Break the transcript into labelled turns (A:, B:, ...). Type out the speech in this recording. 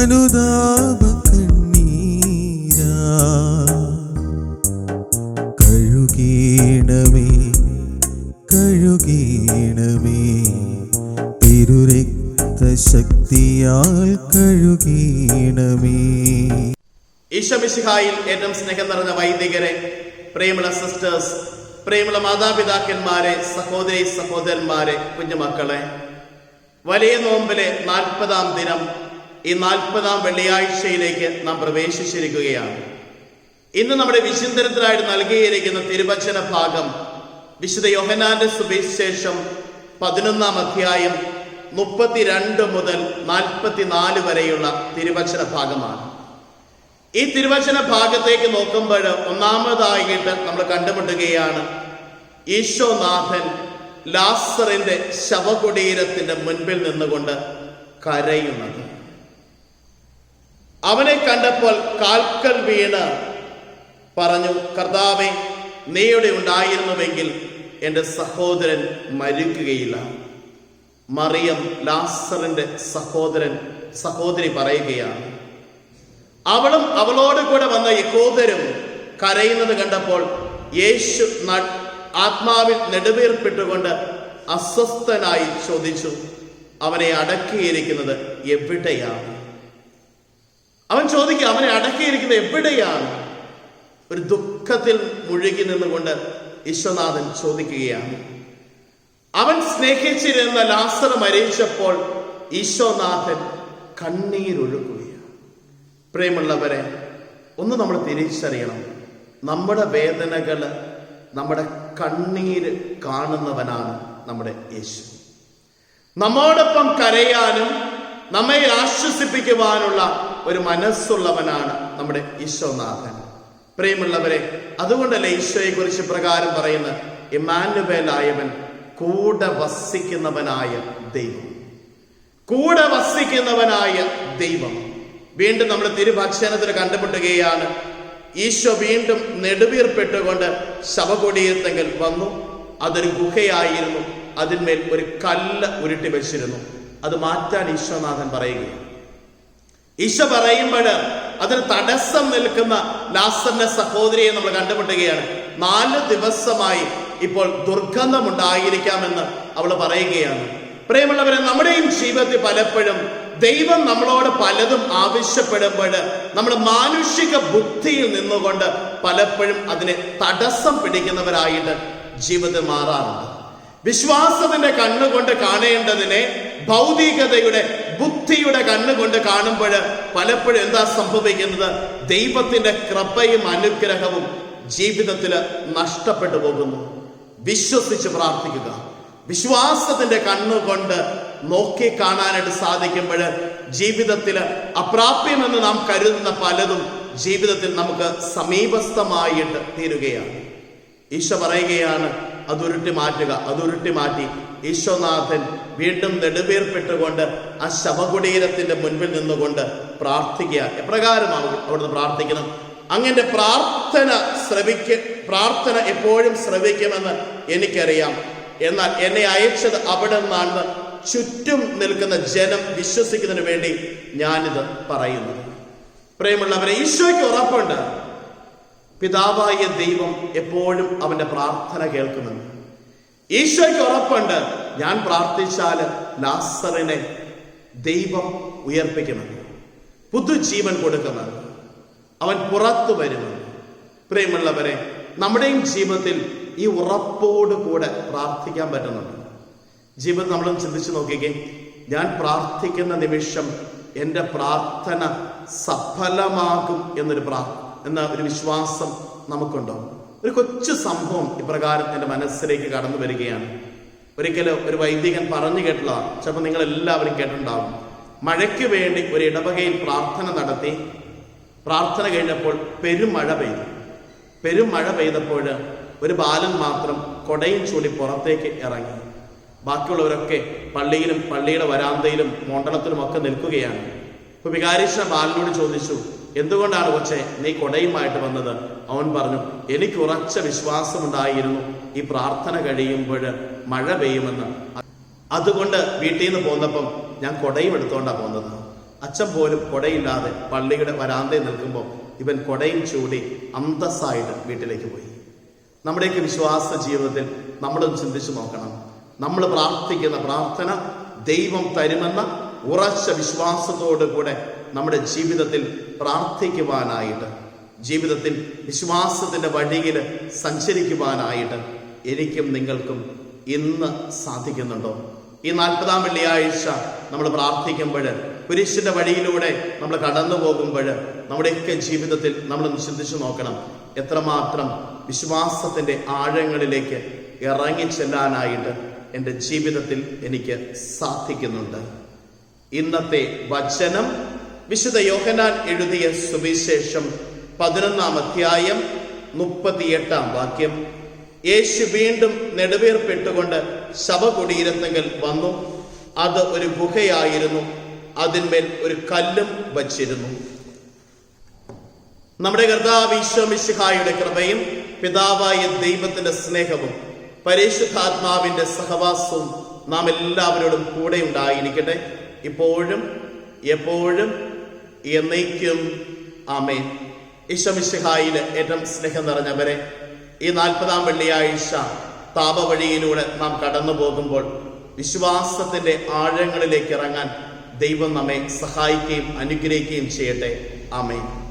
A: അനുതാപ കണ്ണീരാ കഴുകീണമേ കഴുകീണമേ. തിരുരക്തശക്തിയാൽ കഴുകീണമേ. ഈശമിഷിഹായിൽ ഏറ്റവും സ്നേഹം നിറഞ്ഞ വൈദികരെ പ്രേമുള്ള സിസ്റ്റേഴ്സ് പ്രേമുള്ള മാതാപിതാക്കന്മാരെ സഹോദരി സഹോദരന്മാരെ കുഞ്ഞുമക്കളെ. വലിയ നോമ്പിലെ നാൽപ്പതാം ദിനം ഈ നാൽപ്പതാം വെള്ളിയാഴ്ചയിലേക്ക് നാം പ്രവേശിച്ചിരിക്കുകയാണ്. ഇന്ന് നമ്മുടെ വിചിന്തനത്തിനായിട്ട് നൽകിയിരിക്കുന്ന തിരുവചന ഭാഗം വിശുദ്ധ യോഹനാന്റെ സുവിശേഷം പതിനൊന്നാം അധ്യായം മുപ്പത്തിരണ്ട് മുതൽ നാൽപ്പത്തിനാല് വരെയുള്ള തിരുവചന ഭാഗമാണ്. ഈ തിരുവചന ഭാഗത്തേക്ക് നോക്കുമ്പോൾ ഒന്നാമതായിട്ട് നമ്മൾ കണ്ടുമുട്ടുകയാണ് ഈശോനാഥൻ ലാസറിന്റെ ശവകുടീരത്തിന്റെ മുൻപിൽ നിന്നുകൊണ്ട് കരയുന്നത്. അവനെ കണ്ടപ്പോൾ കാൽക്കൽ വീണ് പറഞ്ഞു കർത്താവെ നീയുടെ ഉണ്ടായിരുന്നുവെങ്കിൽ എന്റെ സഹോദരൻ മരിക്കുകയില്ല. മറിയം ലാസറിന്റെ സഹോദരൻ സഹോദരി പറയുകയാണ് അവളും അവളോട് കൂടെ വന്ന യഹോദരും കരയുന്നത് കണ്ടപ്പോൾ യേശു ആത്മാവിൽ നെടുവീർപ്പിട്ടുകൊണ്ട് അസ്വസ്ഥനായി ചോദിച്ചു അവനെ അടക്കിയിരിക്കുന്നത് എവിടെയാണ്? അവൻ ചോദിക്കുക അവനെ അടക്കിയിരിക്കുന്നത് എവിടെയാണ്? ഒരു ദുഃഖത്തിൽ മുഴുകി നിന്നുകൊണ്ട് വിശ്വനാഥൻ ചോദിക്കുകയാണ്. അവൻ സ്നേഹിച്ചിരുന്ന ലാസർ മരിച്ചപ്പോൾ ഈശോനാഥൻ കണ്ണീരൊഴുകുകയാണ്. പ്രേമുള്ളവരെ ഒന്ന് നമ്മൾ തിരിച്ചറിയണം. നമ്മുടെ വേദനകൾ നമ്മുടെ കണ്ണീര് കാണുന്നവനാണ് നമ്മുടെ യേശു. നമ്മോടൊപ്പം കരയാനും നമ്മെ ആശ്വസിപ്പിക്കുവാനുള്ള ഒരു മനസ്സുള്ളവനാണ് നമ്മുടെ ഈശോനാഥൻ പ്രിയമുള്ളവരെ അതുകൊണ്ടല്ലേ ഈശോയെ കുറിച്ച് പ്രകാരം പറയുന്ന ഇമാനുവേലായവൻ കൂടെ വസിക്കുന്നവനായ ദൈവം. കൂടെ വസിക്കുന്നവനായ ദൈവം. വീണ്ടും നമ്മൾ തിരുഭക്ഷണത്തിൽ കണ്ടുമുട്ടുകയാണ്. ഈശോ വീണ്ടും നെടുവീർപ്പെട്ടുകൊണ്ട് ശവകുടീരത്തെങ്കിൽ വന്നു. അതൊരു ഗുഹയായിരുന്നു. അതിന്മേൽ ഒരു കല്ല് ഉരുട്ടി വെച്ചിരുന്നു. അത് മാറ്റാൻ ഈശോനാഥൻ പറയുകയാണ്. ഈശോ പറയുമ്പോൾ അതിന് തടസ്സം നിൽക്കുന്ന ലാസറിന്റെ സഹോദരിയെ നമ്മൾ കണ്ടുമുട്ടുകയാണ്. നാല് ദിവസമായി ഇപ്പോൾ ദുർഗന്ധം ഉണ്ടായിരിക്കാമെന്ന് അവൾ പറയുകയാണ്. പ്രിയമുള്ളവരെ നമ്മുടെയും ജീവിതത്തിൽ പലപ്പോഴും ദൈവം നമ്മളോട് പലതും ആവശ്യപ്പെടുമ്പോൾ നമ്മൾ മാനുഷിക ബുദ്ധിയിൽ നിന്നുകൊണ്ട് പലപ്പോഴും അതിനെ തടസ്സം പിടിക്കുന്നവരായിട്ട് ജീവിതം മാറാറുണ്ട്. വിശ്വാസത്തിന്റെ കണ്ണുകൊണ്ട് കാണേണ്ടതിനെ ഭൗതികതയുടെ ബുദ്ധിയുടെ കണ്ണുകൊണ്ട് കാണുമ്പോൾ പലപ്പോഴും എന്താ സംഭവിക്കുന്നത്? ദൈവത്തിന്റെ കൃപയും അനുഗ്രഹവും ജീവിതത്തിൽ നഷ്ടപ്പെട്ടു പോകുന്നു. വിശ്വസിച്ച് പ്രാർത്ഥിക്കുക. വിശ്വാസത്തിന്റെ കണ്ണുകൊണ്ട് നോക്കി കാണാനായിട്ട് സാധിക്കുമ്പോൾ ജീവിതത്തിൽ അപ്രാപ്യമെന്ന് നാം കരുതുന്ന പലതും ജീവിതത്തിൽ നമുക്ക് സമീപസ്ഥമായിട്ട് തീരുകയാണ്. ഈശോ പറയുകയാണ് അതുരുട്ടി മാറ്റുക അതുരുട്ടി മാറ്റി. ഈശ്വനാഥൻ വീണ്ടും നെടുവീർപ്പിട്ടുകൊണ്ട് ആ ശവകുടീരത്തിന്റെ മുൻപിൽ നിന്നുകൊണ്ട് പ്രാർത്ഥിക്കുക. എപ്രകാരമാവും അവിടുന്ന് പ്രാർത്ഥിക്കണം? അങ്ങനെ പ്രാർത്ഥന ശ്രവിക്ക പ്രാർത്ഥന എപ്പോഴും ശ്രവിക്കുമെന്ന് എനിക്കറിയാം. എന്നാൽ എന്നെ അയച്ചത് അവിടെ നിന്നാണ് ചുറ്റും നിൽക്കുന്ന ജനം വിശ്വസിക്കുന്നതിന് വേണ്ടി ഞാനിത് പറയുന്നു. പ്രേമുള്ളവരെ ഈശോയ്ക്ക് ഉറപ്പുണ്ട്. പിതാവായ ദൈവം എപ്പോഴും അവന്റെ പ്രാർത്ഥന കേൾക്കുന്നുണ്ട്. ഈശോയ്ക്ക് ഉറപ്പുണ്ട് ഞാൻ പ്രാർത്ഥിച്ചാൽ ലാസറിനെ ദൈവം ഉയർപ്പിക്കുമെന്ന്. പുതുജീവൻ കൊടുക്കുമെന്ന്. അവൻ പുറത്തു വരുമെന്ന്. പ്രിയമുള്ളവരെ നമ്മുടെയും ജീവിതത്തിൽ ഈ ഉറപ്പോട് കൂടെ പ്രാർത്ഥിക്കാൻ പറ്റുന്നുണ്ട്. ജീവിതം നമ്മളും ചിന്തിച്ചു നോക്കിക്കേ. ഞാൻ പ്രാർത്ഥിക്കുന്ന നിമിഷം എന്റെ പ്രാർത്ഥന സഫലമാകും എന്നൊരു പ്രാ എന്ന ഒരു വിശ്വാസം നമുക്കുണ്ടോ? ഒരു കൊച്ചു സംഭവം ഇപ്രകാരം എന്റെ മനസ്സിലേക്ക് കടന്നു വരികയാണ്. ഒരിക്കലും ഒരു വൈദികൻ പറഞ്ഞു കേട്ടുള്ളതാണ് ചിലപ്പോൾ നിങ്ങൾ എല്ലാവരും കേട്ടിട്ടുണ്ടാവും. മഴയ്ക്ക് വേണ്ടി ഒരു ഇടവകയിൽ പ്രാർത്ഥന നടത്തി. പ്രാർത്ഥന കഴിഞ്ഞപ്പോൾ പെരുമഴ പെയ്തു. പെരുമഴ പെയ്തപ്പോൾ ഒരു ബാലൻ മാത്രം കൊടയും ചൂടി പുറത്തേക്ക് ഇറങ്ങി. ബാക്കിയുള്ളവരൊക്കെ പള്ളിയിലും പള്ളിയുടെ വരാന്തയിലും മോണ്ടണത്തിലും ഒക്കെ നിൽക്കുകയാണ്. ഇപ്പൊ വികാരിച്ച ബാലനോട് ചോദിച്ചു എന്തുകൊണ്ടാണ് കൊച്ചെ നീ കൊടയുമായിട്ട് വന്നത്? അവൻ പറഞ്ഞു എനിക്ക് ഉറച്ച വിശ്വാസമുണ്ടായിരുന്നു. ഈ പ്രാർത്ഥന കഴിയുമ്പോൾ മഴ പെയ്യുമെന്ന്. അതുകൊണ്ട് വീട്ടിൽ നിന്ന് പോന്നപ്പം ഞാൻ കൊടയും എടുത്തോണ്ടാണ് പോന്നത്. അച്ഛൻ പോലും കൊടയില്ലാതെ പള്ളിയുടെ വരാന്തയിൽ നിൽക്കുമ്പോൾ ഇവൻ കൊടയും ചൂടി അന്തസ്സായിട്ട് വീട്ടിലേക്ക് പോയി. നമ്മുടെയൊക്കെ വിശ്വാസ ജീവിതത്തിൽ നമ്മളൊന്ന് ചിന്തിച്ചു നോക്കണം. നമ്മൾ പ്രാർത്ഥിക്കുന്ന പ്രാർത്ഥന ദൈവം തരുമെന്ന ഉറച്ച വിശ്വാസത്തോടു കൂടെ നമ്മുടെ ജീവിതത്തിൽ പ്രാർത്ഥിക്കുവാനായിട്ട് ജീവിതത്തിൽ വിശ്വാസത്തിന്റെ വഴിയിൽ സഞ്ചരിക്കുവാനായിട്ട് എനിക്കും നിങ്ങൾക്കും ഇന്ന് സാധിക്കുന്നുണ്ടോ? ഈ നാൽപ്പതാം വെള്ളിയാഴ്ച നമ്മൾ പ്രാർത്ഥിക്കുമ്പോൾ കുരിശിന്റെ വഴിയിലൂടെ നമ്മൾ കടന്നു പോകുമ്പോൾ നമ്മുടെയൊക്കെ ജീവിതത്തിൽ നമ്മൾ ചിന്തിച്ചു നോക്കണം. എത്രമാത്രം വിശ്വാസത്തിന്റെ ആഴങ്ങളിലേക്ക് ഇറങ്ങി ചെല്ലാനായിട്ട് എന്റെ ജീവിതത്തിൽ എനിക്ക് സാധിക്കുന്നുണ്ട്. ഇന്നത്തെ വചനം വിശുദ്ധ യോഹനാൻ എഴുതിയ സുവിശേഷം പതിനൊന്നാം അധ്യായം മുപ്പത്തിയെട്ടാം വാക്യം. യേശു വീണ്ടും നെടുവേർപ്പെട്ടുകൊണ്ട് ശവകുടീരത്തെങ്കിൽ വന്നു. അത് ഒരു ഗുഹയായിരുന്നു. അതിന്മേൽ ഒരു കല്ലും വച്ചിരുന്നു. നമ്മുടെ കർത്താവ് കൃപയും പിതാവായ ദൈവത്തിന്റെ സ്നേഹവും പരിശുദ്ധാത്മാവിന്റെ സഹവാസവും നാം എല്ലാവരോടും കൂടെ ഉണ്ടായിരിക്കട്ടെ. ഇപ്പോഴും എപ്പോഴും എന്നേക്കും ആമേ ഈശോമിശിഹായിൽ ഏറ്റവും സ്നേഹം നിറഞ്ഞവരെ ഈ നാൽപ്പതാം വെള്ളിയാഴ്ച താപവഴിയിലൂടെ നാം കടന്നു പോകുമ്പോൾ വിശ്വാസത്തിന്റെ ആഴങ്ങളിലേക്ക് ഇറങ്ങാൻ ദൈവം നമ്മെ സഹായിക്കുകയും അനുഗ്രഹിക്കുകയും ചെയ്യട്ടെ. ആമേൻ.